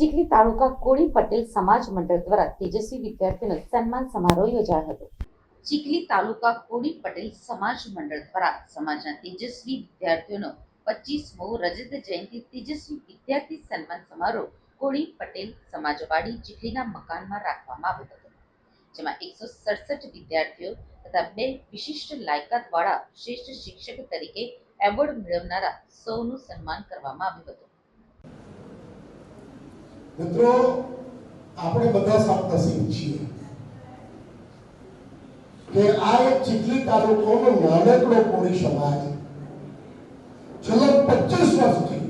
તાલુકા કોળી પટેલ સમાજ મંડળ દ્વારા તેજસ્વી વિદ્યાર્થીઓનો સન્માન સમારોહ યોજાયો હતો. ચીખલી તાલુકા કોળી પટેલ સમાજ મંડળ દ્વારા સમાજના તેજસ્વી વિદ્યાર્થીઓનો પચીસમો રજત જયંતિ તેજસ્વી વિદ્યાર્થી સન્માન સમારોહ કોળી પટેલ સમાજવાડી ચીખલીના મકાનમાં રાખવામાં આવ્યો હતો. જેમાં એકસો સડસઠ વિદ્યાર્થીઓ તથા બે વિશિષ્ટ લાયકાતવાળા શ્રેષ્ઠ શિક્ષક તરીકે એવોર્ડ મેળવનારા સૌનું સન્માન કરવામાં આવ્યું હતું. મિત્રો, આપણે બધા સપ્તસિંહ છીએ. કે આ એક ચીખલી તાલુકોનો નાનકડો કોળી સમાજ છેલ્લા પચીસ વર્ષથી,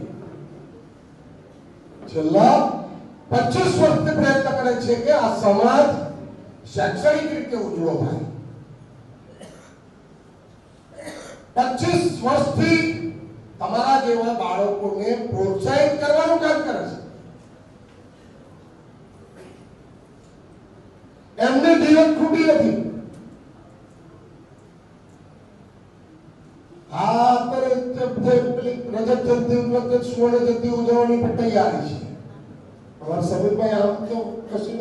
છેલ્લા પચીસ વર્ષથી પ્રયત્ન કરે છે કે આ સમાજ શૈક્ષણિક રીતે ઉજળો થાય. પચીસ વર્ષથી તમારા જેવા બાળકોને પ્રોત્સાહિત કરવાનું કામ કરે છે એમને ખૂટી નથી. આ અત્યારે રજત જયંતિ વખતે સુવર્ણ જયંતિ ઉજવવાની પણ તૈયારી છે. અમારા સમીરભાઈ આમ તો કશું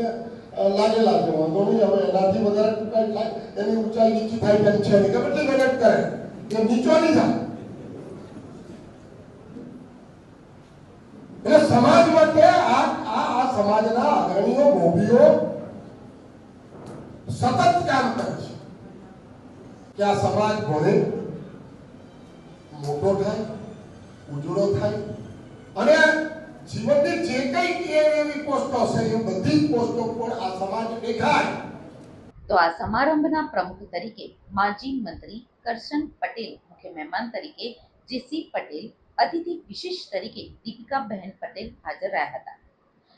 લાગેલા છે વાંધો નહીં, હવે એનાથી વધારે ટૂંકાઈ થાય, એની ઊંચાઈ નીચી થાય તેમ છે નહીં ગમે મહેનત કરે. એ નીચો નહીં થાય. એટલે સમાજ માટે આ આ સમાજના અગ્રણીઓ, મોભીઓ સતત કામ કરે છે. કે આ સમાજ ભણે મોટો થાય, ઉજળો થાય, અને જીવનની જે કઈ એવી પોસ્ટો છે એ બધી પોસ્ટો પર આ સમાજ દેખાય. તો આ સમારંભના પ્રમુખ તરીકે માજી મંત્રી કરશન પટેલ, મુખ્ય મહેમાન તરીકે જેસી પટેલ, અતિથિ વિશેષ તરીકે દીપિકાબહેન પટેલ હાજર રહ્યા હતા.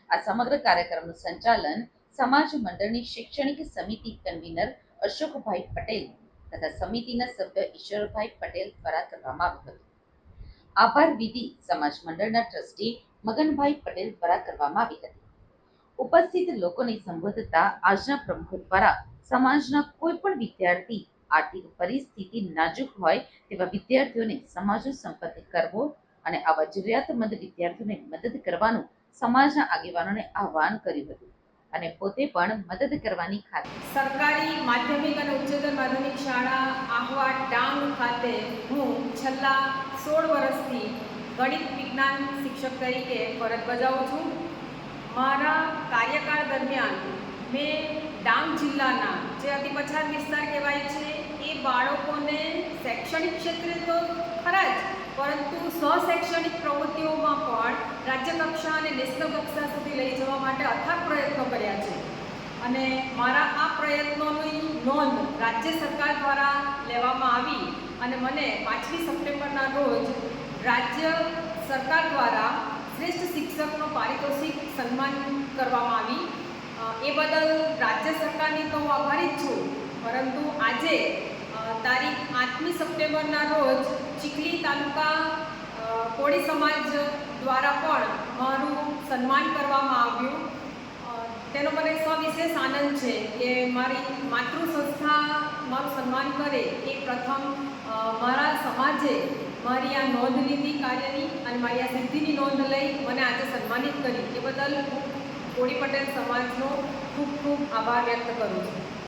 આ સમગ્ર કાર્યક્રમનું સંચાલન સમાજ મંડળની શૈક્ષણિક સમિતિ કન્વીનર અશોકભાઈ પટેલ તથા સમિતિના સભ્ય ઈશ્વરભાઈ પટેલ દ્વારા કરવામાં આવ્યું હતું. આભાર વિધિ સમાજ મંડળના ટ્રસ્ટી મગનભાઈ પટેલ દ્વારા કરવામાં આવી હતી. ઉપસ્થિત લોકોને સંબોધતા આજના પ્રમુખ દ્વારા સમાજના કોઈ પણ વિદ્યાર્થી આર્થિક પરિસ્થિતિ નાજુક હોય તેવા વિદ્યાર્થીઓને સમાજનો સંપર્ક કરવો અને આવા જરૂરિયાતમંદ વિદ્યાર્થીઓને મદદ કરવાનું સમાજના આગેવાનોને આહવાન કર્યું હતું. અને પોતે પણ મદદ કરવાની ખાતરી. સરકારી માધ્યમિક અને ઉચ્ચતર માધ્યમિક શાળા આહવા ડાંગ ખાતે હું છેલ્લા સોળ વર્ષથી ગણિત વિજ્ઞાન શિક્ષક તરીકે ફરજ બજાવું છું. મારા કાર્યકાળ દરમિયાન મેં ડાંગ જિલ્લાના જે અતિ પછાત વિસ્તાર કહેવાય છે, એ બાળકોને શૈક્ષણિક ક્ષેત્રે તો ખરા જ, પરંતુ સ્વશૈક્ષણિક પ્રવૃત્તિઓમાં પણ રાજ્ય કક્ષા અને નેશનલ કક્ષા સુધી લઈ જવા માટે અથાગ પ્રયત્નો કર્યા છે. અને મારા આ પ્રયત્નોની નોંધ રાજ્ય સરકાર દ્વારા લેવામાં આવી અને મને પાંચમી સપ્ટેમ્બરના રોજ રાજ્ય સરકાર દ્વારા શ્રેષ્ઠ શિક્ષકનો પારિતોષિક સન્માન કરવામાં આવી. એ બદલ રાજ્ય સરકારની તો હું આભારી જ છું, પરંતુ આજે તારીખ આઠમી સપ્ટેમ્બરના રોજ ચીખલી તાલુકા કોળી સમાજ સન્માન કરવામાં આવ્યું. તેનો મને સવિશેષ આનંદ છે કે મારી માતૃ સંસ્થા મારું સન્માન કરે એ પ્રથમ મારા સમાજે મારી આ નોંધ લીધી કાર્યની અને મારી આ સિદ્ધિની નોંધ લઈ મને આજે સન્માનિત કરી. એ બદલ હું કોળી પટેલ સમાજનો ખૂબ ખૂબ આભાર વ્યક્ત કરું છું.